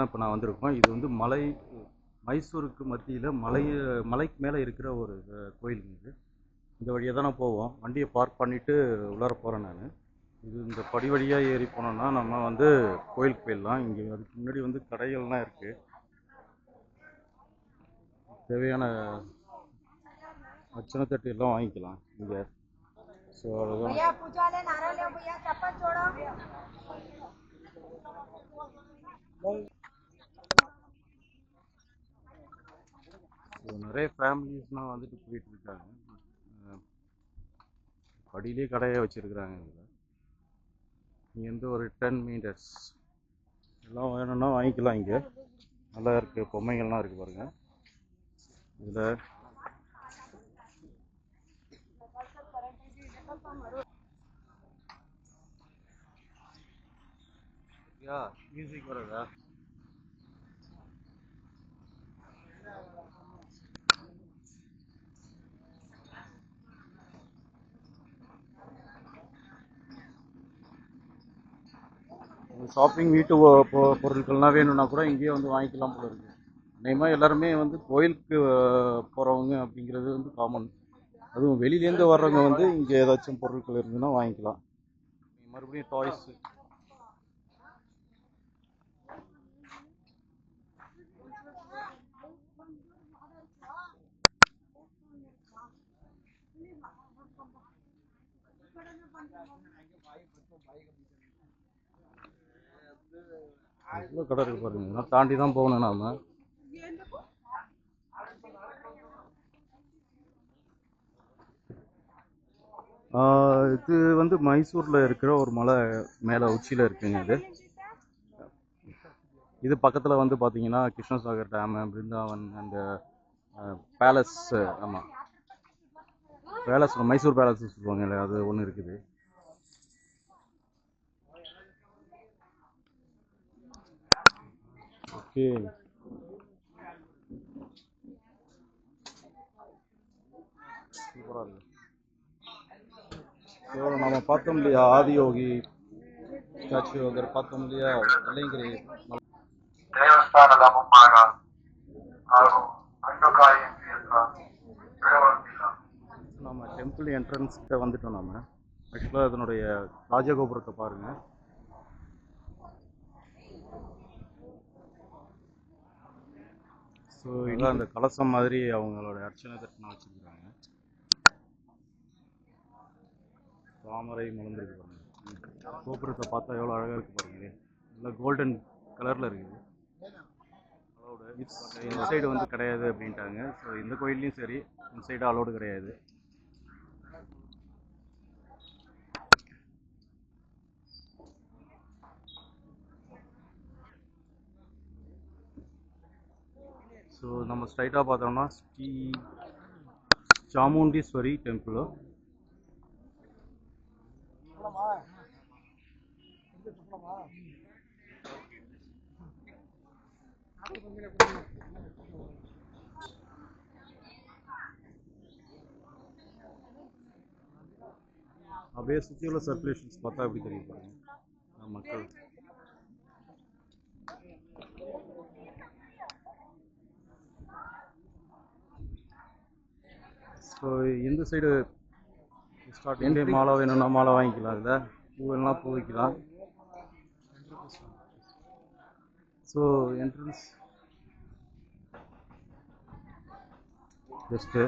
தான் இப்போ நான் வந்திருக்கோம். இது வந்து மலை மைசூருக்கு மத்தியில் மலை மலைக்கு மேலே இருக்கிற ஒரு கோயில் கோயிலுங்க இது. இந்த வழியாக தான் நான் போவோம். வண்டியை பார்க் பண்ணிவிட்டு உள்ளார போகிறேன் நான். இது இந்த படி வழியாக ஏறி போனோம்னா நம்ம வந்து கோயிலுக்கு போயிடலாம். இங்கே அதுக்கு முன்னாடி வந்து கடைகள்லாம் இருக்குது தேவையான அச்சனை தட்டு எல்லாம் வாங்கிக்கலாம் இங்கே. ஸோ அவ்வளோதான் நிறைய ஃபேமிலிஸ்லாம் வந்துட்டு போயிட்டு இருக்காங்க. படியிலே கடையை வச்சுருக்குறாங்க இதில் இங்கேருந்து ஒரு டென் மீட்டர்ஸ் எல்லாம் வேணும்னா வாங்கிக்கலாம் இங்கே. நல்லா இருக்குது பொம்மைகள்லாம் இருக்குது பாருங்கள் இதில் யா மியூசிக் வருதா? ஷாப்பிங் வீட்டு பொ- பொருட்கள்லாம் வேணும்னா கூட இங்கேயே வந்து வாங்கிக்கலாம் போல இருக்கு. அநேகமாக எல்லாருமே வந்து கோயிலுக்கு போகிறவங்க அப்படிங்கிறது வந்து காமன் அதுவும் வெளியிலேருந்து வர்றவங்க வந்து இங்கே ஏதாச்சும் பொருட்கள் இருந்ததுன்னா வாங்கிக்கலாம். மறுபடியும் டாய்ஸு இவ்வளோ கடை இருக்கு பாருங்க. தாண்டி தான் போகணும் நாம. இது வந்து மைசூரில் இருக்கிற ஒரு மலை மேலே உச்சியில் இருக்குங்க இது. இது பக்கத்தில் வந்து பார்த்தீங்கன்னா கிருஷ்ணசாகர் டேமு பிருந்தாவன் அந்த பேலஸ் ஆமாம் பேலஸ் மைசூர் பேலஸ் சொல்லுவாங்க இல்லையா? அது ஒன்று இருக்குது. ஓகே சூப்பராக இருக்கு ஸோ நம்ம பார்த்தோம் இல்லையா ஆதியோகி ஸ்டாச்சு அங்கே பார்த்தோம் இல்லையா வெள்ளையங்கிரி மலை ದೇವಸ್ಥಾನದ ಮುಂಭಾಗ ಹಾಗೂ ಅಂಡುಕಾಯಿ ಕ್ಷೇತ್ರ ಬಿಡವಂತಿಲ್ಲ நம்ம டெம்பிள் என்ட்ரன்ஸ் கிட்ட வந்துட்டோம் நம்ம ஆக்சுவலாக அதனுடைய ராஜகோபுரத்தை பாருங்க ஸோ இதான் அந்த கலசம் மாதிரி அவங்களோட அர்ச்சனை தட்டுனா வச்சுருக்காங்க தாமரை மலர்ந்துருக்கு பாருங்க. ம். கோபுரத்தை பார்த்தா எவ்வளோ அழகாக இருக்கு பாருங்க நல்லா கோல்டன் கலரில் இருக்குது. அலோடு. இந்த சைடு வந்து கிடையாது அப்படின்ட்டாங்க. ஸோ இந்த கோயில்லையும் சரி இந்த சைடு அலோடு கிடையாது. ஸோ நம்ம ஸ்ட்ரைட்டாக பார்த்தோம்னா ஸ்ரீ சாமுண்டீஸ்வரி டெம்பிள் அப்படியே சுற்றி உள்ள சர்க்குலேஷன்ஸ் பார்த்தா எப்படி தெரியும் பாருங்க. மக்கள். ஸோ இந்த சைடு ஸ்டார்டிங்லேயே மாலை வேணும்னா மாலை வாங்கிக்கலாம் இதில். பூ வேணும்னா பூ வைக்கலாம் ஸோ என்ட்ரன்ஸ் ஜஸ்ட்டு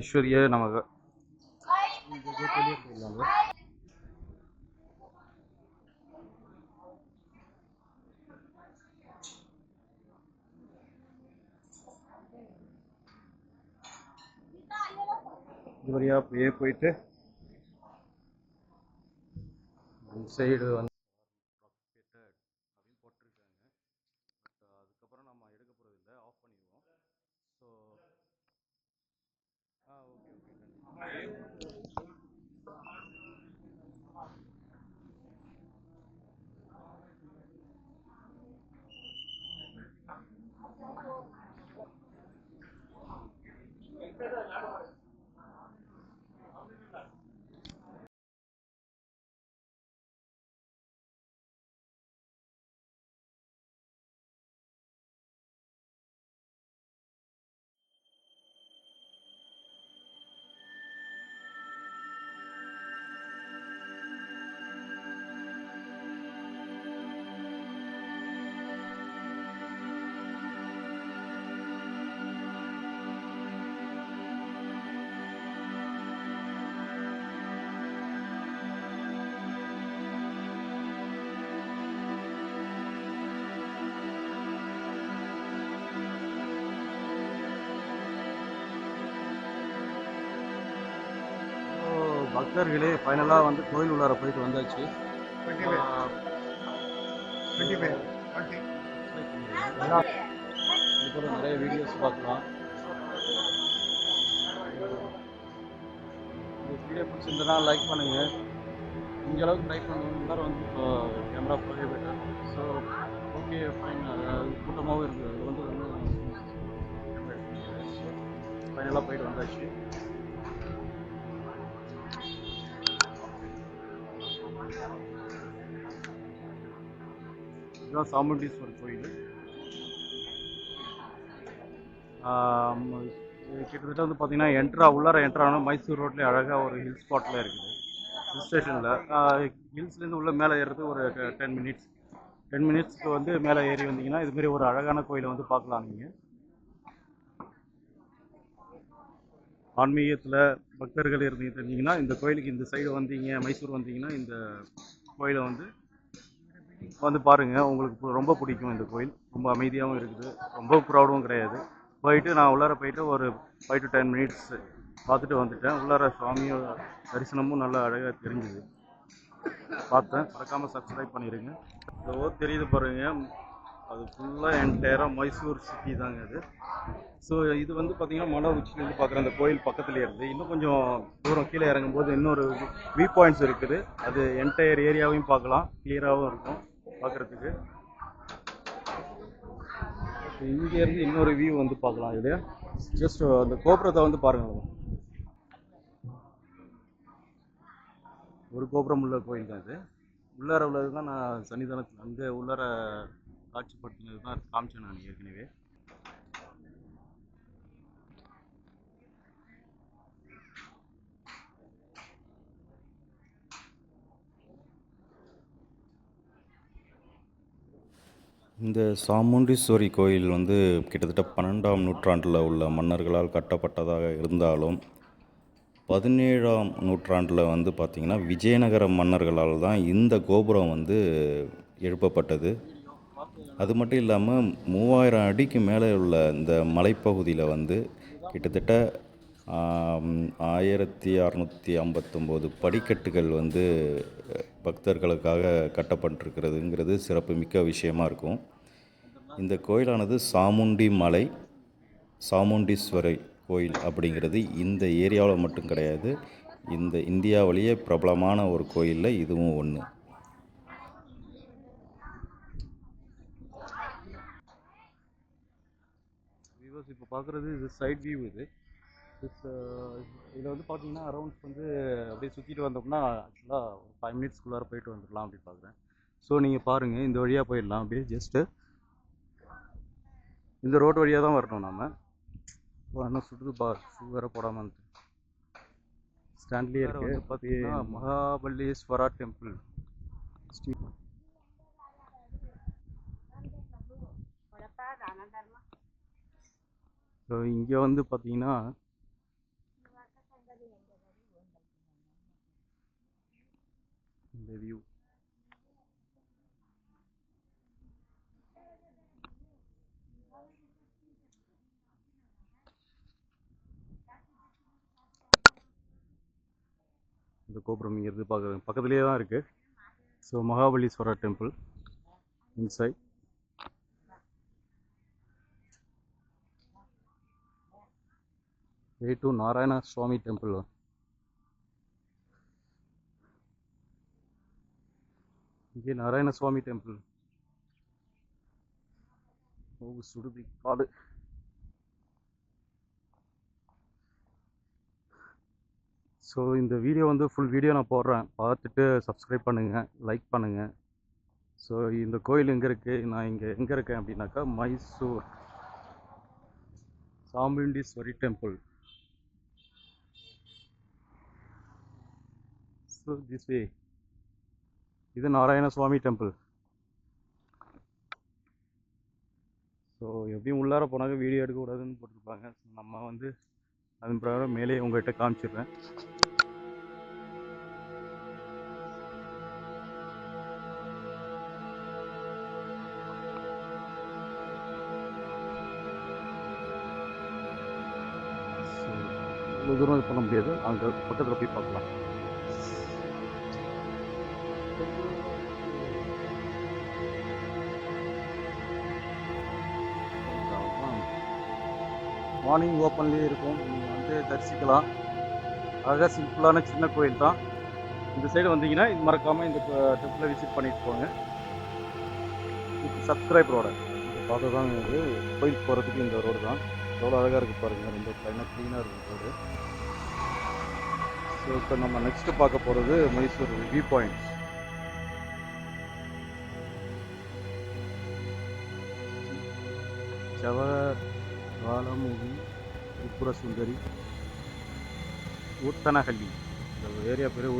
ஈஸ்வரிய நமக்கு இது வழியாக அப்படியே போயிட்டு சைடு வந்து பக்தர்களே ஃபைனலாக வந்து கோயில் உள்ளார போயிட்டு வந்தாச்சு. நிறைய வீடியோஸ் பார்க்கலாம். வீடியோ பிடிச்சிருந்தனா லைக் பண்ணுங்க. இந்த அளவுக்கு ட்ரை பண்ணுங்க வந்து இப்போ கேமரா போகவே பெட்டர் ஸோ ஓகே ஃபைன் கூட்டமாகவும் இருக்குது அது வந்து ஃபைனலாக போயிட்டு வந்தாச்சு. இதுதான் சாமுண்டீஸ்வரர் கோயில். கிட்டத்தட்ட வந்து பார்த்திங்கன்னா என்ட்ரா உள்ளார என்ட்ரா மைசூர் ரோட்லேயே அழகாக ஒரு ஹில் ஸ்பாட்டில் இருக்குது. ஹில் ஸ்டேஷனில் ஹில்ஸ்லேருந்து உள்ளே மேலே ஏறுறது ஒரு டென் மினிட்ஸ் டென் மினிட்ஸ்க்கு வந்து மேலே ஏறி வந்தீங்கன்னா இதுமாரி ஒரு அழகான கோயிலை வந்து பார்க்கலாம் நீங்கள் ஆன்மீகத்தில் பக்தர்கள் இருந்தீங்க தெரிஞ்சீங்கன்னா இந்த கோயிலுக்கு இந்த சைடு வந்தீங்க மைசூர் வந்தீங்கன்னா இந்த கோயிலை வந்து வந்து பாருங்க உங்களுக்கு ரொம்ப பிடிக்கும் இந்த கோயில். ரொம்ப அமைதியாகவும் இருக்குது. ரொம்ப க்ரௌடும் கிடையாது. போயிட்டு நான் உள்ளார போயிட்டு ஒரு ஃபைவ் டு டென் மினிட்ஸ் பார்த்துட்டு வந்துட்டேன். உள்ளார சுவாமியோட தரிசனமும் நல்லா அழகாக தெரிஞ்சுது. பார்த்தேன். மறக்காமல் சப்ஸ்கிரைப் பண்ணிடுங்க இந்த ஊர் தெரியுது பாருங்க. அது ஃபுல்லாக என்டையராக மைசூர் சிட்டி தாங்க அது. ஸோ இது வந்து பார்த்தீங்கன்னா மலை உச்சிலேருந்து பார்க்குற அந்த கோயில் பக்கத்துலேயே இருக்குது இன்னும் கொஞ்சம் தூரம் கீழே இறங்கும்போது இன்னொரு வியூ பாயிண்ட்ஸ் இருக்குது. அது என்டையர் ஏரியாவையும் பார்க்கலாம். கிளியராகவும் இருக்கும். பார்க்குறதுக்கு இங்கேருந்து இன்னொரு வியூ வந்து பார்க்கலாம். இது ஜஸ்ட் அந்த கோபுரத்தை வந்து பாருங்கள் ஒரு கோபுரம் உள்ள கோயில் தான் இது. உள்ளார உள்ளது தான் நான் சன்னிதானத்தில் அங்கே உள்ளார காட்சிப்படுத்தினது தான் காமிச்சேன் நான் ஏற்கனவே. இந்த சாமுண்டீஸ்வரி கோயில் வந்து கிட்டத்தட்ட பன்னெண்டாம் நூற்றாண்டில் உள்ள மன்னர்களால் கட்டப்பட்டதாக இருந்தாலும் பதினேழாம் நூற்றாண்டில் வந்து பார்த்திங்கன்னா விஜயநகர மன்னர்களால் தான் இந்த கோபுரம் வந்து எழுப்பப்பட்டது. அது மட்டும் இல்லாமல் மூவாயிரம் அடிக்கு மேலே உள்ள இந்த மலைப்பகுதியில் வந்து கிட்டத்தட்ட ஆயிரத்தி அறநூற்றி ஐம்பத்தொம்போது படிக்கட்டுகள் வந்து பக்தர்களுக்காக கட்டப்பட்டிருக்கிறதுங்கிறது சிறப்புமிக்க விஷயமா இருக்கும். இந்த கோயிலானது சாமுண்டி மலை சாமுண்டீஸ்வரை கோயில் அப்படிங்கிறது இந்த ஏரியாவில் மட்டும் கிடையாது. இந்த இந்தியாவிலேயே பிரபலமான ஒரு கோயிலில் இதுவும் ஒன்று இப்போ பார்க்குறது இது சைட் வியூ இது. Uh, இதில் வந்து பார்த்தீங்கன்னா அரௌண்ட்ஸ் வந்து அப்படியே சுற்றிட்டு வந்தோம்னா ஆக்சுவலாக ஒரு ஃபைவ் மினிட்ஸ்க்குள்ளார போயிட்டு வந்துடலாம் அப்படி பார்க்குறேன் ஸோ நீங்கள் பாருங்கள் இந்த வழியாக போயிடலாம் அப்படியே ஜஸ்ட்டு இந்த ரோடு வழியாக தான் வரணும் நாம. இன்னும் சுற்றுது பா ஷூ வேறு போடாமல் ஸ்டாண்ட்லேயே இருக்கு. பார்த்தீங்கன்னா மகாபலீஸ்வரா டெம்பிள். ஸோ இங்கே வந்து பார்த்தீங்கன்னா இந்த வியூ இந்த கோபுரம் இங்கேருந்து பார்க்க பக்கத்துலேயே தான் இருக்குது so Mahabaleswarar temple inside way to Narayana Swami temple. இங்கே நாராயண சுவாமி டெம்பிள் ஓ சுடுதி காடு. ஸோ இந்த வீடியோ வந்து ஃபுல் வீடியோ நான் போடுறேன். பார்த்துட்டு சப்ஸ்கிரைப் பண்ணுங்கள் லைக் பண்ணுங்கள் ஸோ இந்த கோயில் எங்கே இருக்குது நான் இங்கே எங்கே இருக்கேன் அப்படின்னாக்கா Mysore. Chamundeshwari temple so this way இது நாராயண சுவாமி டெம்பிள் ஸோ எப்படியும் உள்ளார போனாக்க வீடியோ எடுக்கக்கூடாதுன்னு போட்டிருப்பாங்க. நம்ம வந்து அதன் பிரகாரம் மேலே உங்கள்கிட்ட காமிச்சிடுறேன். இவ்வளோ தூரம் இது பண்ண முடியாது. அங்கே பக்கத்தில் போய் பார்க்கலாம். மார்னிங் ஓப்பன்லேயே இருக்கும். நீங்கள் வந்து தரிசிக்கலாம். அழகாக சிம்பிளான சின்ன கோயில் தான். இந்த சைடு வந்தீங்கன்னா இது மறக்காமல் இந்த டெம்பிளை விசிட் பண்ணிட்டு போங்க. சப்ஸ்கிரைபரோட இதை பார்த்து தான் இது. கோயில் போகிறதுக்கு இந்த ரோடு தான். எவ்வளோ அழகாக இருக்குது பாருங்கள் ரொம்ப க்ளைனாக க்ளீனாக இருக்குது ரோடு ஸோ இப்போ நம்ம நெக்ஸ்ட்டு பார்க்க போகிறது மைசூர் வியூ பாயிண்ட்ஸ் ஜவஹர் வாலமுகி திரிபுர சுந்தரி ஊத்தனஹள்ளி. இந்த ஏரியா பேர்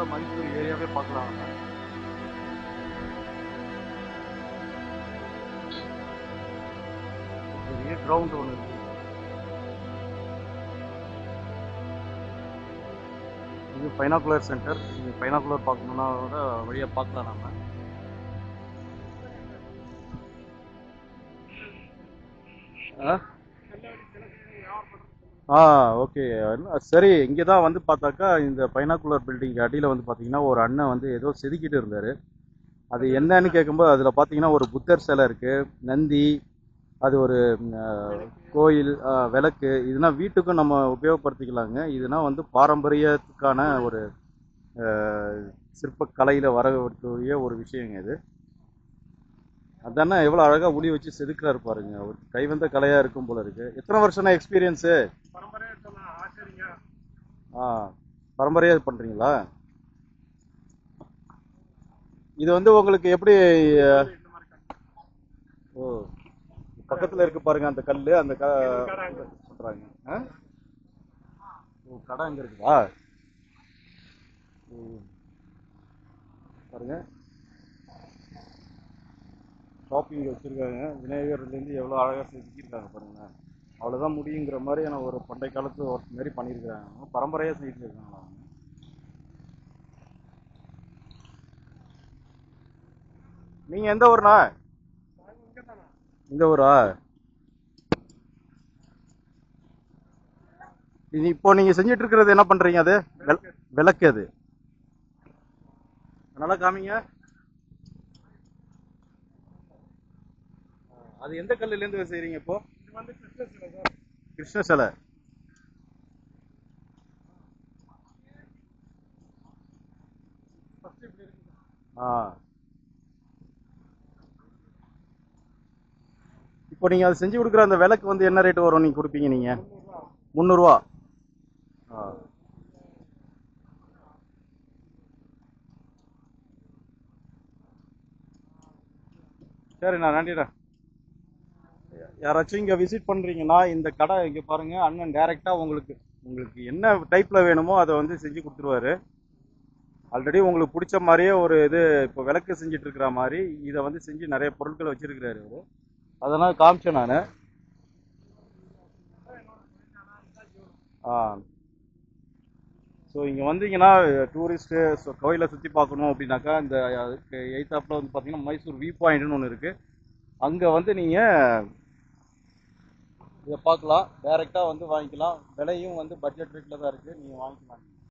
ஃபுல்லாக மைசூர் ஏரியாவே பார்க்கலாம் பெரிய கிரவுண்ட் ஒன்று இருக்கு. இது பைனாகுலர் சென்டர் இது பைனாகுலர் பார்க்கணுன்னா கூட வழியாக பார்க்கலாம் நம்ம ஆ? ஆ ஓகே சரி இங்கே தான் வந்து பார்த்தாக்கா இந்த பைனாகுலர் பில்டிங் அடியில் வந்து பார்த்தீங்கன்னா ஒரு அண்ணன் வந்து ஏதோ செதுக்கிட்டு இருந்தார். அது என்னன்னு கேட்கும்போது அதில் பார்த்தீங்கன்னா ஒரு புத்தர் சிலை இருக்குது நந்தி அது ஒரு கோயில் விளக்கு. இதுனா வீட்டுக்கும் நம்ம உபயோகப்படுத்திக்கலாங்க. இதுனா வந்து பாரம்பரியத்துக்கான ஒரு சிற்பக்கலையில் வரக்கூடிய ஒரு விஷயங்க இது. அதானே எவ்வளோ அழகாக உளி வச்சு செதுக்குறாரு பாருங்க. ஒரு கைவந்த கலையாக இருக்கும் போல இருக்கு. எத்தனை வருஷம்னா எக்ஸ்பீரியன்ஸு ஆ பரம்பரையாக பண்ணுறீங்களா இது வந்து உங்களுக்கு எப்படி ஓ பக்கத்தில் இருக்கு பாருங்க அந்த கல் அந்த க சொல்கிறாங்க ஆ? ஓ கடை அங்கே இருக்குதா? ஓ டாப்பிங் ஷாப்பிங் வச்சுருக்காங்க. விநாயகர்லேருந்து எவ்வளோ அழகாக செதுக்கியிருக்காங்க பாருங்களேன் அவ்வளோதான் முடியுங்கிற மாதிரியான ஒரு பண்டை காலத்து ஒர்க் மாதிரி பண்ணியிருக்கிறாங்க. பரம்பரையாக செஞ்சுருக்காங்களா அவங்க. நீங்கள் எந்த ஊர்ண்ணா? இந்த ஊரா? இது இப்போ நீங்கள் செஞ்சுட்டு இருக்கிறது என்ன பண்ணுறீங்க அது? விளக்கு அது. நல்லா காமிங்க. அது எந்த கல்லுல இருந்து செய்றீங்க இப்போ? கிருஷ்ண சிலை ஆ. இப்போ நீங்க அது செஞ்சு கொடுக்குற அந்த விளக்கு வந்து என்ன ரேட் வரும் நீங்க கொடுப்பீங்க நீங்க? முந்நூறுவா. ஆ. சரிண்ணா நன்றிண்ணா யாராச்சும் இங்கே விசிட் பண்ணுறீங்கன்னா இந்த கடை இங்கே பாருங்கள் அண்ணன் டைரெக்டாக உங்களுக்கு உங்களுக்கு என்ன டைப்பில் வேணுமோ அதை வந்து செஞ்சு கொடுத்துருவாரு. ஆல்ரெடி உங்களுக்கு பிடிச்ச மாதிரியே ஒரு இது இப்போ விளக்கு செஞ்சுட்டு இருக்கிற மாதிரி இதை வந்து செஞ்சு நிறைய பொருட்களை வச்சிருக்கிறாரு அவர் அதெல்லாம் காமிச்சேன் நான். ஆ. ஸோ இங்கே வந்தீங்கன்னா டூரிஸ்ட்டு ஸோ கோயிலை சுற்றி பார்க்கணும் அப்படின்னாக்கா இந்த அதுக்கு எய்த்தாப்பில் வந்து பார்த்தீங்கன்னா மைசூர் வியூ பாயிண்ட்னு ஒன்று இருக்குது அங்கே வந்து நீங்கள் இதை பார்க்கலாம். டைரெக்டாக வந்து வாங்கிக்கலாம். விலையும் வந்து பட்ஜெட் ரேட்டில் தான் இருக்குது நீங்கள் வாங்கிக்கலாம்